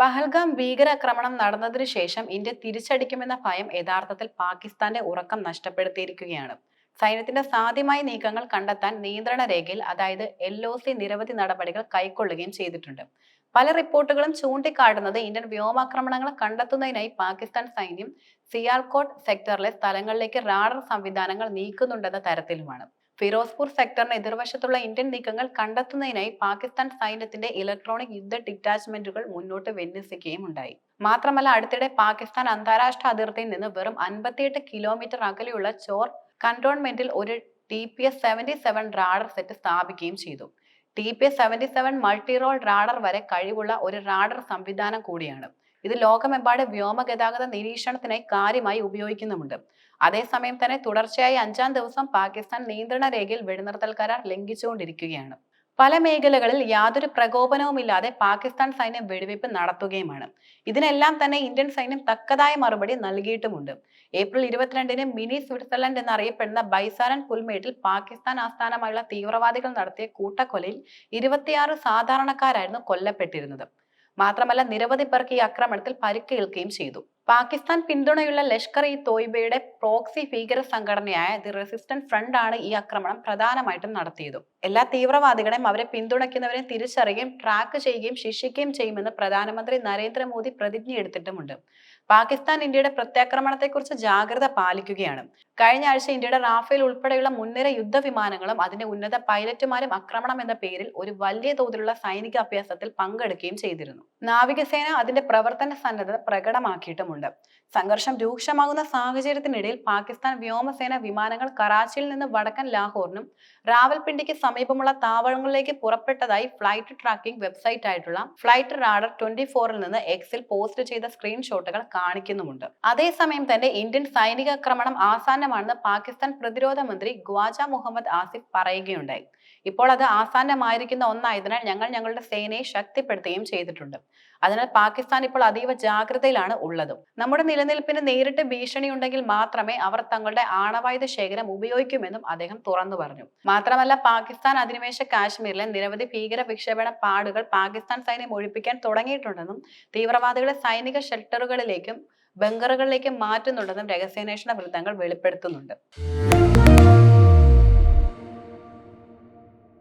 പഹൽഗാം ഭീകരാക്രമണം നടന്നതിനു ശേഷം ഇന്ത്യ തിരിച്ചടിക്കുമെന്ന ഭയം യഥാർത്ഥത്തിൽ പാകിസ്ഥാന്റെ ഉറക്കം നഷ്ടപ്പെടുത്തിയിരിക്കുകയാണ്. സൈന്യത്തിന്റെ സാധ്യമായ നീക്കങ്ങൾ കണ്ടെത്താൻ നിയന്ത്രണ രേഖയിൽ അതായത് എൽ ഒ സി നിരവധി നടപടികൾ കൈക്കൊള്ളുകയും ചെയ്തിട്ടുണ്ട്. പല റിപ്പോർട്ടുകളും ചൂണ്ടിക്കാട്ടുന്നത് ഇന്ത്യൻ വ്യോമാക്രമണങ്ങൾ കണ്ടെത്തുന്നതിനായി പാകിസ്ഥാൻ സൈന്യം സിയാൽകോട്ട് സെക്ടറിലെ സ്ഥലങ്ങളിലേക്ക് റാഡർ സംവിധാനങ്ങൾ നീക്കുന്നുണ്ടെന്ന തരത്തിലുമാണ്. ഫിറോസ്പൂർ സെക്ടറിന് എതിർവശത്തുള്ള ഇന്ത്യൻ നീക്കങ്ങൾ കണ്ടെത്തുന്നതിനായി പാകിസ്ഥാൻ സൈന്യത്തിന്റെ ഇലക്ട്രോണിക് യുദ്ധ ഡിറ്റാച്ച്മെന്റുകൾ മുന്നോട്ട് വിന്യസിക്കുകയും ഉണ്ടായി മാത്രമല്ല അടുത്തിടെ പാകിസ്ഥാൻ അന്താരാഷ്ട്ര അതിർത്തിയിൽ നിന്ന് വെറും അൻപത്തിയെട്ട് കിലോമീറ്റർ അകലെയുള്ള ചോർ കണ്ടോൺമെന്റിൽ ഒരു T P S seventy seven radar set സ്ഥാപിക്കുകയും ചെയ്തു. T P S seventy seven multi role radar വരെ കഴിവുള്ള ഒരു റാഡർ സംവിധാനം കൂടിയാണ്. ഇത് ലോകമെമ്പാട് വ്യോമഗതാഗത നിരീക്ഷണത്തിനായി കാര്യമായി ഉപയോഗിക്കുന്നുമുണ്ട്. അതേസമയം തന്നെ തുടർച്ചയായി അഞ്ചാം ദിവസം പാകിസ്ഥാൻ നിയന്ത്രണ രേഖയിൽ വെടിനിർത്തൽ കരാർ ലംഘിച്ചുകൊണ്ടിരിക്കുകയാണ്. പല മേഖലകളിൽ യാതൊരു പ്രകോപനവുമില്ലാതെ പാകിസ്ഥാൻ സൈന്യം വെടിവയ്പ് നടത്തുകയുമാണ്. ഇതിനെല്ലാം തന്നെ ഇന്ത്യൻ സൈന്യം തക്കതായ മറുപടി നൽകിയിട്ടുമുണ്ട്. ഏപ്രിൽ ഇരുപത്തിരണ്ടിന് മിനി സ്വിറ്റ്സർലൻഡ് എന്നറിയപ്പെടുന്ന ബൈസാരൻ പുൽമേട്ടിൽ പാകിസ്ഥാൻ ആസ്ഥാനമായുള്ള തീവ്രവാദികൾ നടത്തിയ കൂട്ടക്കൊലയിൽ ഇരുപത്തിയാറ് സാധാരണക്കാരായിരുന്നു കൊല്ലപ്പെട്ടിരുന്നത്. മാത്രമല്ല നിരവധി പേർക്ക് ഈ ആക്രമണത്തിൽ പരിക്കേൽക്കുകയും ചെയ്തു. പാകിസ്ഥാൻ പിന്തുണയുള്ള ലഷ്കർ ഇ തോയ്ബയുടെ പ്രോക്സി ഭീകര സംഘടനയായ ദി റെസിസ്റ്റന്റ് ഫ്രണ്ട് ആണ് ഈ ആക്രമണം പ്രധാനമായിട്ടും നടത്തിയത്. എല്ലാ തീവ്രവാദികളെയും അവരെ പിന്തുണയ്ക്കുന്നവരെ തിരിച്ചറിയുകയും ട്രാക്ക് ചെയ്യുകയും ശിക്ഷിക്കുകയും ചെയ്യുമെന്ന് പ്രധാനമന്ത്രി നരേന്ദ്രമോദി പ്രതിജ്ഞ എടുത്തിട്ടുമുണ്ട് പാകിസ്ഥാൻ ഇന്ത്യയുടെ പ്രത്യാക്രമണത്തെക്കുറിച്ച് ജാഗ്രത പാലിക്കുകയാണ്. കഴിഞ്ഞ ആഴ്ച ഇന്ത്യയുടെ റാഫേൽ ഉൾപ്പെടെയുള്ള മുൻനിര യുദ്ധവിമാനങ്ങളും അതിന്റെ ഉന്നത പൈലറ്റുമാരും ആക്രമണം എന്ന പേരിൽ ഒരു വലിയ തോതിലുള്ള സൈനിക അഭ്യാസത്തിൽ പങ്കെടുക്കുകയും ചെയ്തിരുന്നു. നാവികസേന അതിന്റെ പ്രവർത്തന സന്നദ്ധത പ്രകടമാക്കിയിട്ടുമുണ്ട് സംഘർഷം രൂക്ഷമാകുന്ന സാഹചര്യത്തിനിടയിൽ പാകിസ്ഥാൻ വ്യോമസേന വിമാനങ്ങൾ കറാച്ചിയിൽ നിന്ന് വടക്കൻ ലാഹോറിനും റാവൽപിണ്ടിക്ക് സമീപമുള്ള താവളങ്ങളിലേക്ക് പുറപ്പെട്ടതായി ഫ്ലൈറ്റ് ട്രാക്കിംഗ് വെബ്സൈറ്റ് ആയിട്ടുള്ള ഫ്ലൈറ്റ് റാഡർ ട്വന്റി ഫോറിൽ നിന്ന് എക്സിൽ പോസ്റ്റ് ചെയ്ത സ്ക്രീൻഷോട്ടുകൾ കാണിക്കുന്നുമുണ്ട്. അതേസമയം തന്നെ ഇന്ത്യൻ സൈനിക ആക്രമണം ആസാന്നമാണെന്ന് പാകിസ്ഥാൻ പ്രതിരോധ മന്ത്രി ഗ്വാജ മുഹമ്മദ് ആസിഫ് പറയുകയുണ്ടായി. ഇപ്പോൾ അത് ആസാന്നമായിരിക്കുന്ന ഒന്നായതിനാൽ ഞങ്ങൾ ഞങ്ങളുടെ സേനയെ ശക്തിപ്പെടുത്തുകയും ചെയ്തിട്ടുണ്ട്. അതിനാൽ പാകിസ്ഥാൻ ഇപ്പോൾ അതീവ ജാഗ്രതയിലാണ് ഉള്ളത്. നമ്മുടെ നിലനിൽപ്പിന് നേരിട്ട് ഭീഷണിയുണ്ടെങ്കിൽ മാത്രമേ അവർ തങ്ങളുടെ ആണവായുധ ശേഖരം ഉപയോഗിക്കുമെന്നും അദ്ദേഹം തുറന്നു പറഞ്ഞു. മാത്രമല്ല പാകിസ്ഥാൻ അധിനിവേശ കാശ്മീരിലെ നിരവധി ഭീകര വിക്ഷേപണ പാടുകൾ പാകിസ്ഥാൻ സൈന്യം ഒഴിപ്പിക്കാൻ തുടങ്ങിയിട്ടുണ്ടെന്നും തീവ്രവാദികളെ സൈനിക ഷെൽട്ടറുകളിലേക്കും ബങ്കറുകളിലേക്കും മാറ്റുന്നുണ്ടെന്നും രഹസ്യാന്വേഷണ വൃത്തങ്ങൾ വെളിപ്പെടുത്തുന്നുണ്ട്.